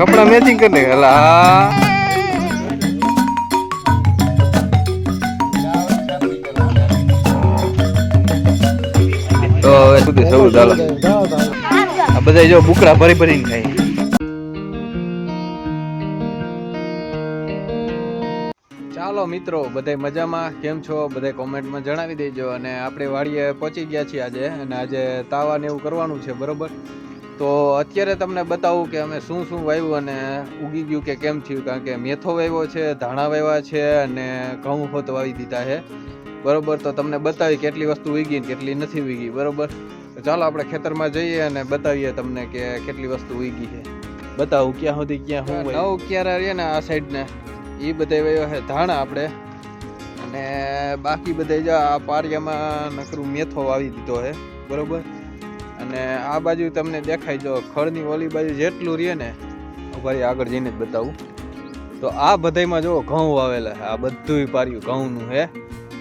કપડા મેચિંગ કરી નાખે એટલે હા તો હવે સુધી સૌ ચાલો. આ બધા જો બુકડા ભરી ભરીને ખાય. ચાલો મિત્રો બધા મજામાં? કેમ છો? બધા કોમેન્ટમાં જણાવી દેજો. અને આપણે વાડીએ પહોંચી ગયા છીએ આજે. અને આજે તાવા ને એવું કરવાનું છે બરોબર? તો અત્યારે તમને બતાવું કે અમે શું શું વાવ્યું અને ઉગી ગયું કે કેમ થયું? કારણ કે મેથો વાવ્યો છે, ધાણા વાવ્યા છે અને ઘઉં હોત વાવી દીધા છે. બરોબર, તો તમને બતાવી કેટલી વસ્તુ ઉગી કેટલી નથી ઉગી, બરોબર? ચાલો આપણે ખેતરમાં જઈએ અને બતાવીએ તમને કે કેટલી વસ્તુ ઉગી છે. બતાવું, ક્યાં સુધી ક્યાં હું નવ ક્યારે રહીએ ને આ સાઈડને. એ બધા વાવ્યો છે ધાણા આપણે. અને બાકી બધા જ આ પારિયામાં નકરું મેથો વાવી દીધો છે, બરોબર? અને આ બાજુ તમને દેખાય જો ખળની ઓલી બાજુ જેટલું રહે ને ભાઈ આગળ જઈને જ બતાવું. તો આ બધાયમાં જો ઘઉં વાવેલા આ બધું પાર્યું, ઘઉંનું છે.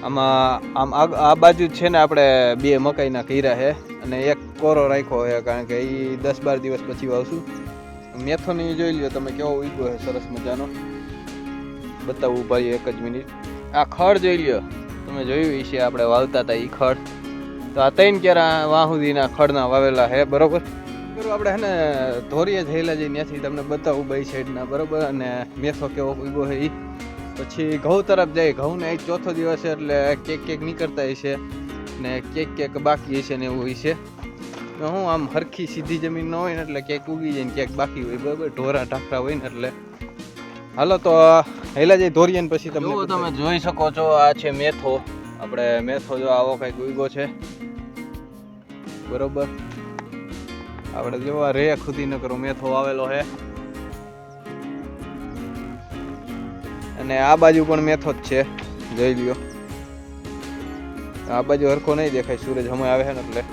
આમાં આમ આ બાજુ છે ને આપણે બે મકાઈના કીરા છે અને એક કોરો રાખ્યો છે, કારણ કે એ દસ બાર દિવસ પછી વાવશું. મેથોની જોઈ લ્યો, તમે કેવો ઉગ્યો છે, સરસ મજાનો. બતાવવું ભાઈ એક જ મિનિટ. આ ખડ જોઈ લ્યો, તમે જોયું છે આપણે વાવતા હતા એ ખડ. તો આ ત્રણ કેરા વાહુદીના ખડના વાવેલા છે બરોબર? આપણે હે ને ધોરીએ થયેલા જઈએ ત્યાંથી તમને બતાવું બે સાઈડના બરોબર? અને મેથો કેવો ઉગો છે એ પછી ઘઉં તરફ જાય ઘઉંને એક ચોથો દિવસ છે એટલે કેક કેક નીકળતા હશે ને કેક કેક બાકી હશે ને એવું હશે ને હું આમ હરખી સીધી જમીન ન હોય ને એટલે કેક ઉગી જાય ને કેક બાકી હોય બરાબર? ઢોરા ઢાકરા હોય ને એટલે. હાલો તો હેલા જઈ ધોરીએ પછી તમે તમે જોઈ શકો છો આ છે મેથો. આપણે મેથો જો આવો કંઈક ઉગો છે. બરોબર? આપણે જોવા રે ખુદી ન કરો મેથો આવેલો છે અને આ બાજુ પણ મેથો જ છે. જોઈ લ્યો. આ બાજુ હરખો નહીં દેખાય, સૂરજ હમે આવે છે ને એટલે.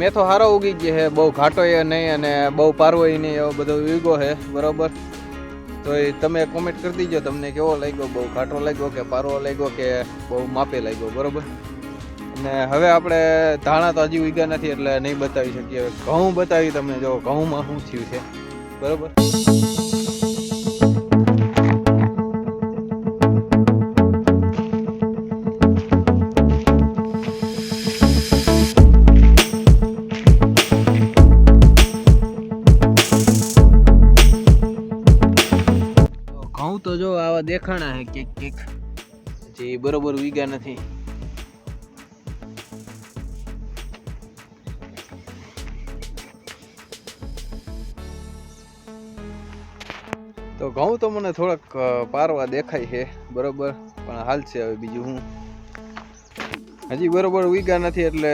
મેથો સારો ઉગી ગયો છે બહુ ઘાટો એ નહીં અને બહુ પારવો એ નહીં, એવો બધો ઉગો છે બરોબર? તો એ તમે કોમેન્ટ કરી દીજો તમને કેવો લાગ્યો? બહુ ઘાટો લાગ્યો કે પારવો લાગ્યો કે બહુ માપે લાગ્યો, બરોબર? અને હવે આપણે ધાણા તો હજી ઉગ્યા નથી એટલે નહીં બતાવી શકીએ. ઘઉં બતાવી તમને, જો ઘઉંમાં શું થયું છે. બરોબર? ઘઉં તો જો આવા દેખાણા હે કેક કેક જે બરોબર ઉગ્યા નથી. ઘઉં તો મને થોડાક અ, પારવા દેખાય છે બરોબર પણ હાલ છે હવે બીજું હું હજી બરોબર ઉગ્યા નથી એટલે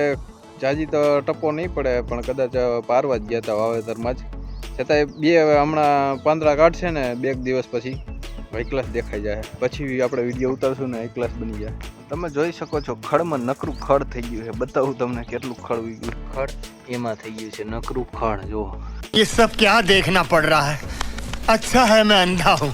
જાજી તો ટપો નહીં પડે પણ કદાચ પારવા જ ગયા હતા વાવેતરમાં જ છતાંય બે હવે હમણાં પાંદડા કાઢશે ને બે એક દિવસ પછી એકલાસ દેખાઈ જાય પછી આપણે વિડીયો ઉતારશું ને એકલાસ બની જાય તમે જોઈ શકો છો ખડમાં નકરું ખડ થઈ ગયું છે બતાવું તમને કેટલું ખડ ઉઈ ગયું ખડ એમાં થઈ ગયું છે નકરું ખડ જો ये सब क्या देखना पड़ रहा है अच्छा है मैं अंधा हूँ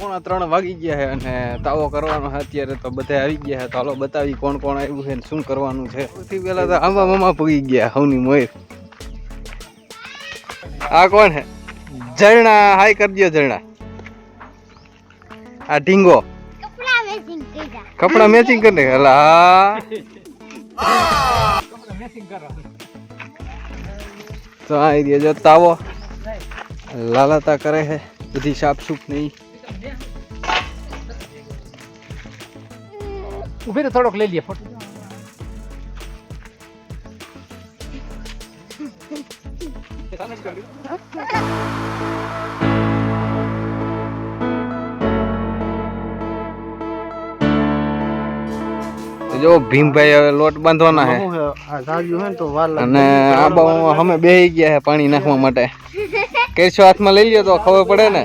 પોણા ત્રણ વાગી ગયા છે અને તાવો કરવાનો છે અત્યારે તો બધા આવી ગયા છે તો હાલો બતાવી કોણ કોણ આવ્યું છે ને શું કરવાનું છે સૌથી પહેલા તો આંબા મામા પૂગી ગયા હવની મોર આ કોણ હે ઝરણા હાય કરજો ઝરણા આ ઢીંગો કપડા મેચિંગ કર્યા કપડા મેચિંગ કરી નાખે એટલે હા તો આ એરિયા જો તાવો. લાલાતા કરે છે બધી સાફ સૂફ નહીં. ઊભી થોડોક લઈ લઈએ ફોટો. તો જો ભીમભાઈ હવે લોટ બાંધવાના હે. અને આ બામાં અમે બેહી ગયા હે પાણી નાખવા માટે. કેશો હાથમાં લઈ લ્યો તો ખબર પડે ને?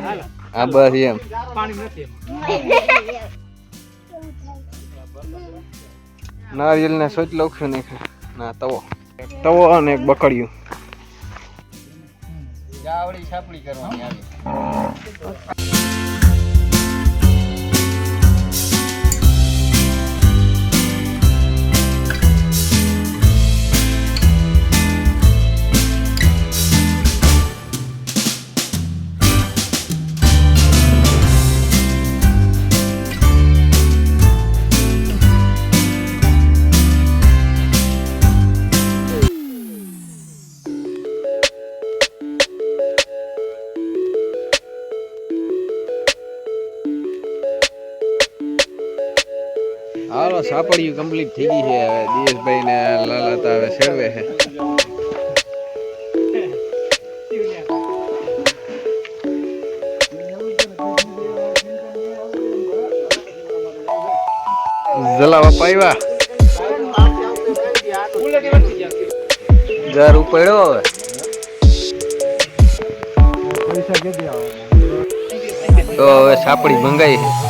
આ બસ એમ. પાણી નથી એમાં. નારિયેલ ને સોચ લખ્યું ને ના તવો. તવો અને એક બકડિયું જાવડી છાપડી કરવાની આવી. સાપડિયું કમ્પ્લીટ થઈ ગઈ છે. હવે દિયેશભાઈ ને લાલાતા હવે શેરવે છે. જલાવા પાયવા. ઘર ઉપડ્યો હવે. તો હવે સાપડી મંગાઈ છે.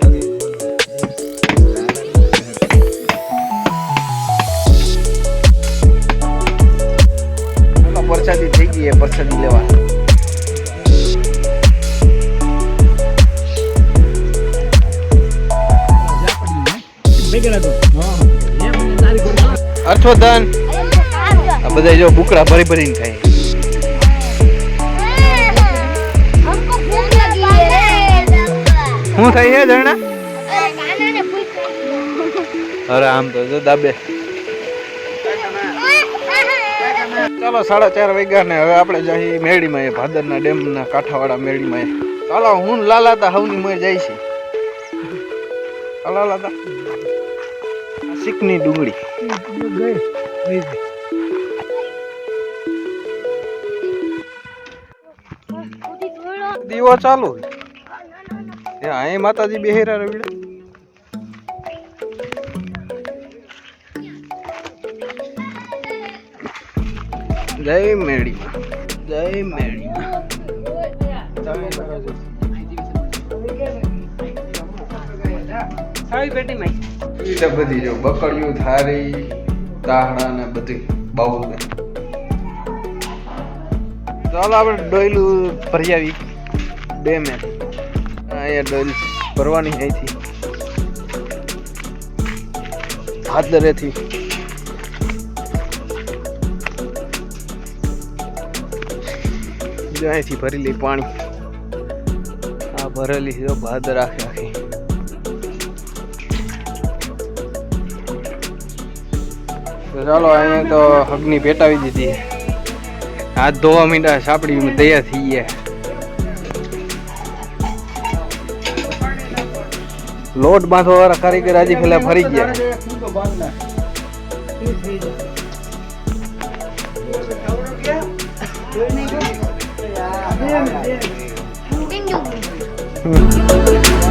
દર્શન લેવા અર્થોધન આ બધા જો બુકડા ભરી ભરીને ખાય. શું થાય છે ધરણા અરે આમ તો દાબે. ચાલો સાડા ચાર વાગ્યા ને હવે આપણે જઈએ મેળીમાં એ ભાદરના ડેમના કાંઠાવાળા મેળીમાં. ચાલો હું લાલાતા હવની મોય જાય છે લાલાતા આ ડુંગળી. દીવો ચાલુ અહીં માતાજી બેહેરા રવિડા. જય મેળી જય મેળી સાવી પેટી માં એટલે બધી જો બકડિયું થારી તાહડા ને બધી ને ચાલો આપણે ડોયલું ભરી આવી બે મેં. અહીંયા ડોયલ ભરવાની અહીંથી. ભાદરેથી જો અહીંથી ભરી લઈ પાણી. આ ભરેલી જો ભાદર આખી. આખી ચાલો અહીંયા તો અગ્નિ પેટાવી દીધી હાથ ધોવા મીંડા સાપડી તૈયાર થઈ ગયા. લોટ બાંધવા વાળા કારીગર આજે પેલા ફરી ગયા. Moving you.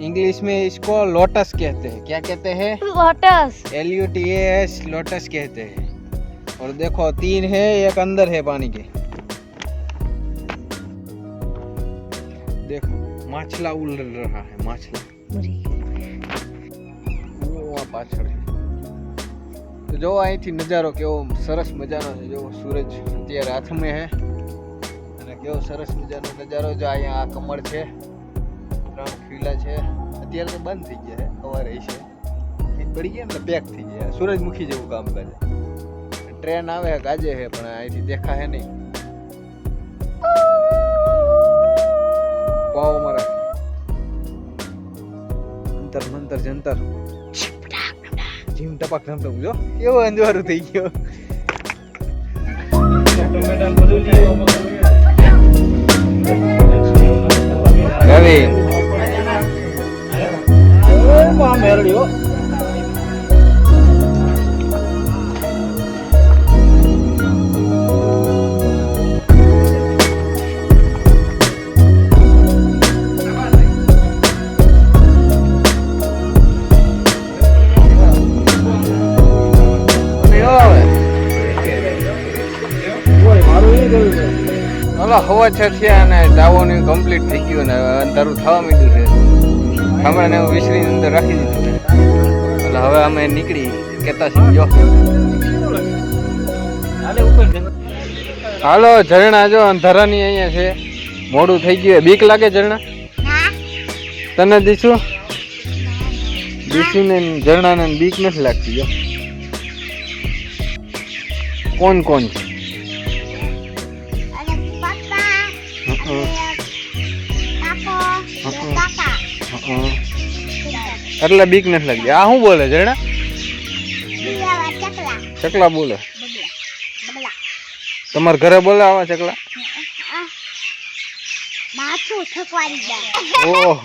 इंग्लिश में इसको लोटस कहते हैं क्या कहते हैं lotus L U T S lotus कहते हैं और देखो तीन है एक अंदर है पानी के देखो माछला उड़ रहा है माछला ઓ આ પાછળ છે. તો જો અહીંથી નજારો કેવો સરસ મજાનો છે જો સૂરજ અત્યારે હાથમાં છે અને કેવો સરસ મજાનો નજારો જો અહીંયા આ કમળ છે ત્રણ છે. અત્યારે તો બંધ થઈ ગયા છે. સવારે છે. પડી ગયા ને પેક થઈ ગયા. સૂરજમુખી જેવું કામ કરે. ટ્રેન આવે ગાજે છે પણ અહીંથી હે નહીં. પાવ મારે અંતર, મંતર, જંતર. જીમ ટપક ધમધમ જો. કેવો અંજવારું થઈ ગયો. રવિ આવે હલો હવા છે. અને ડાવોની કમ્પ્લીટ થઈ ગયું ને અંધારું થવા માંડ્યું છે. હમણાં એવું વિસરી અંદર રાખી દીધું. એટલે હવે અમે નીકળી કેતા સિંહ જો. હાલો ઝરણા જો અંધારાની અહીંયા છે. મોડું થઈ ગયું. બીક લાગે ઝરણા? તને દીશું દીશું ને ઝરણાને બીક નથી લાગતી જો. કોણ કોણ છે? પપ્પા. એટલે બીક નથી લાગતી. આ શું બોલે જણા ચકલા બોલે. તમારા ઘરે બોલે આવા ચકલા? ઓહ.